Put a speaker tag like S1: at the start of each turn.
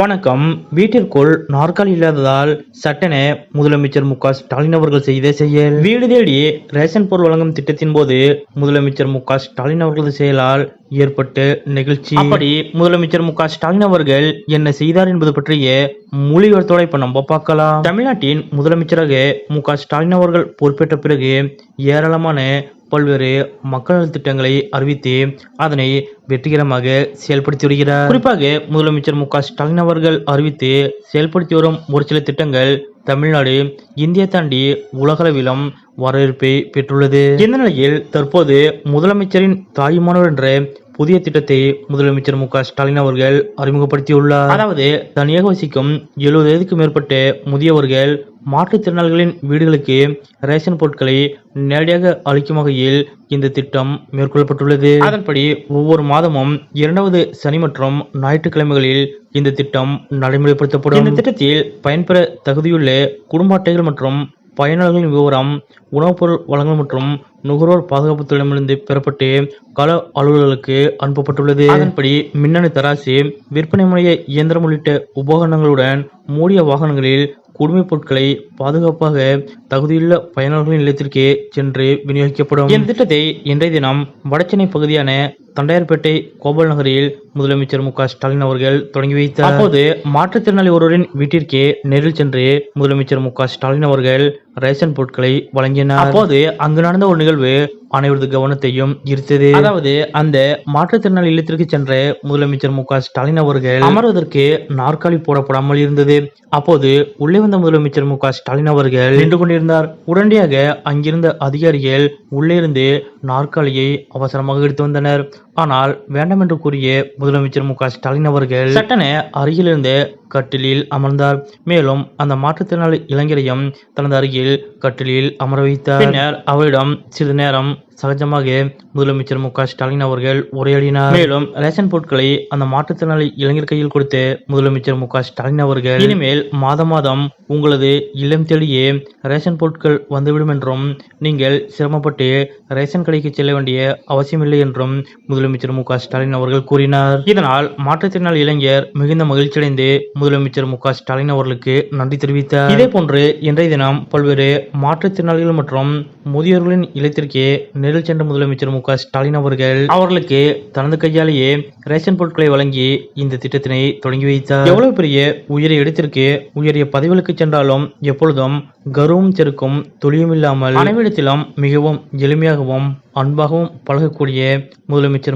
S1: வணக்கம். வீட்டிற்குள் நாற்காலி இல்லாததால் சட்டென முதலமைச்சர் மு க ஸ்டாலின் அவர்கள் செய்த செயல். வீடு தேடி ரேஷன் பொருள் வழங்கும் திட்டத்தின் போது முதலமைச்சர் மு க ஸ்டாலின் அவர்களது செயலால் ஏற்பட்ட நிகழ்ச்சி. அப்படி முதலமைச்சர் மு க ஸ்டாலின் அவர்கள் என்ன செய்தார் என்பது பற்றிய மொழியோரத்தோட இப்ப நம்ம பார்க்கலாம். தமிழ்நாட்டின் முதலமைச்சராக மு க ஸ்டாலின் அவர்கள் பொறுப்பேற்ற பிறகு ஏராளமான பல்வேறு மக்கள் திட்டங்களை அறிவித்து அதனை வெற்றிகரமாக செயல்படுத்தி வருகிறார். குறிப்பாக முதலமைச்சர் மு க ஸ்டாலின் அவர்கள் அறிவித்து செயல்படுத்தி வரும் ஒரு சில திட்டங்கள் தமிழ்நாடு இந்தியா தாண்டி உலகளவிலும் வரவேற்பை பெற்றுள்ளது. இந்த நிலையில் தற்போது முதலமைச்சரின் தாய்மானவர் என்ற புதிய திட்டத்தை முதலமைச்சர் மு க ஸ்டாலின் அவர்கள் அறிமுகப்படுத்தியுள்ளார். அதாவது தனியாக வசிக்கும் எழுபது வயதுக்கு மேற்பட்ட முதியவர்கள் மாற்றுத்திறனாளிகளின் வீடுகளுக்கு ரேஷன் பொருட்களை நேரடியாக அளிக்கும் வகையில் இந்த திட்டம் மேற்கொள்ளப்பட்டுள்ளது. அதன்படி ஒவ்வொரு மாதமும் இரண்டாவது சனி மற்றும் ஞாயிற்றுக்கிழமைகளில் இந்த திட்டம் நடைமுறைப்படுத்தப்படும். இந்த திட்டத்தில் பயன்பெற தகுதியுள்ள குடும்ப அட்டைகள் மற்றும் பயனாளர்களின் விவரம் உணவுப் பொருள் வழங்கல் மற்றும் நுகர்வோர் பாதுகாப்புத்துறையிடமிருந்து பெறப்பட்டு கள அலுவலர்களுக்கு அனுப்பப்பட்டுள்ளது. அதன்படி மின்னணு தராசு விற்பனை முறைய இயந்திரம் உள்ளிட்ட உபகரணங்களுடன் மூடிய வாகனங்களில் குடிமைப் பொருட்களை பாதுகாப்பாக தகுதியுள்ள பயனாளர்களின் நிலத்திற்கே சென்று விநியோகிக்கப்படும். இந்த திட்டத்தை இன்றைய தினம் வடச்சென்னை பகுதியான தண்டையார்பேட்டை கோபால் நகரில் முதலமைச்சர் மு க ஸ்டாலின் அவர்கள் தொடங்கி வைத்தார் அப்போது மாற்றுத்திறனாளி ஒருவரின் வீட்டிற்கே நேரில் சென்று முதலமைச்சர் மு க ஸ்டாலின் அவர்கள் ரேஷன் பொருட்களை வழங்கினார். அப்போது அங்கு நடந்த ஒரு நிகழ்வு அனைவரது கவனத்தையும் ஈர்த்தது. அதாவது அந்த மாற்றுத்திறனாளி இல்லத்திற்கு சென்ற முதலமைச்சர் மு க ஸ்டாலின் அவர்கள் அமர்வதற்கு நாற்காலி போடப்படாமல் இருந்தது. அப்போது உள்ளே வந்த முதலமைச்சர் மு க ஸ்டாலின் அவர்கள் நின்று கொண்டிருந்தார். உடனடியாக அங்கிருந்த அதிகாரிகள் உள்ளே இருந்து நாற்காலியை அவசரமாக எடுத்து வந்தனர். ஆனால் வேண்டாம் என்று கூறிய முதலமைச்சர் மு க ஸ்டாலின் அவர்கள் சட்டன அருகிலிருந்து கட்டிலில் அமர்ந்தார். மேலும் அந்த மாற்றுத்திறனாளி இளைஞரையும் தனது அருகில் கட்டிலில் அமர வைத்தார். பின்னர் அவரிடம் சிறிது நேரம் சகஜமாக முதலமைச்சர் மு க ஸ்டாலின் அவர்கள் உரையாடினார். மேலும் ரேஷன் பொருட்களை அந்த மாற்றுத்திறனாளி இளைஞர் கையில் கொடுத்து முதலமைச்சர் மு க ஸ்டாலின் அவர்கள் இனிமேல் மாதம் மாதம் உங்களது இல்லம் தேடியே ரேஷன் பொருட்கள் வந்துவிடும் என்றும் நீங்கள் சிரமப்பட்டு ரேஷன் கடைக்கு செல்ல வேண்டிய அவசியமில்லை என்றும் முதலமைச்சர் மு ஸ்டாலின் அவர்கள் கூறினார். இதனால் மாற்றுத்திறனாளி இளைஞர் மிகுந்த மகிழ்ச்சியடைந்து முதலமைச்சர் மு ஸ்டாலின் அவர்களுக்கு நன்றி தெரிவித்தார். இதே போன்று இன்றைய தினம் பல்வேறு மாற்றுத்திறனாளிகள் மற்றும் முதியோர்களின் இல்லத்திற்கே நேரில் சென்ற முதலமைச்சர் மு ஸ்டாலின் அவர்கள் அவர்களுக்கு தனது கையாலேயே ரேஷன் பொருட்களை வழங்கி இந்த திட்டத்தினை தொடங்கி வைத்தார். எவ்வளவு பெரிய உயரிய இடத்திற்கு உயரிய பதவிகளுக்கு சென்றாலும் எப்பொழுதும் கர்வம் செருக்கும் துளியும் இல்லாமல் அனைவரிடத்திலும் மிகவும் எளிமையாகவும் அன்பாகவும் பழகக்கூடிய முதலமைச்சர்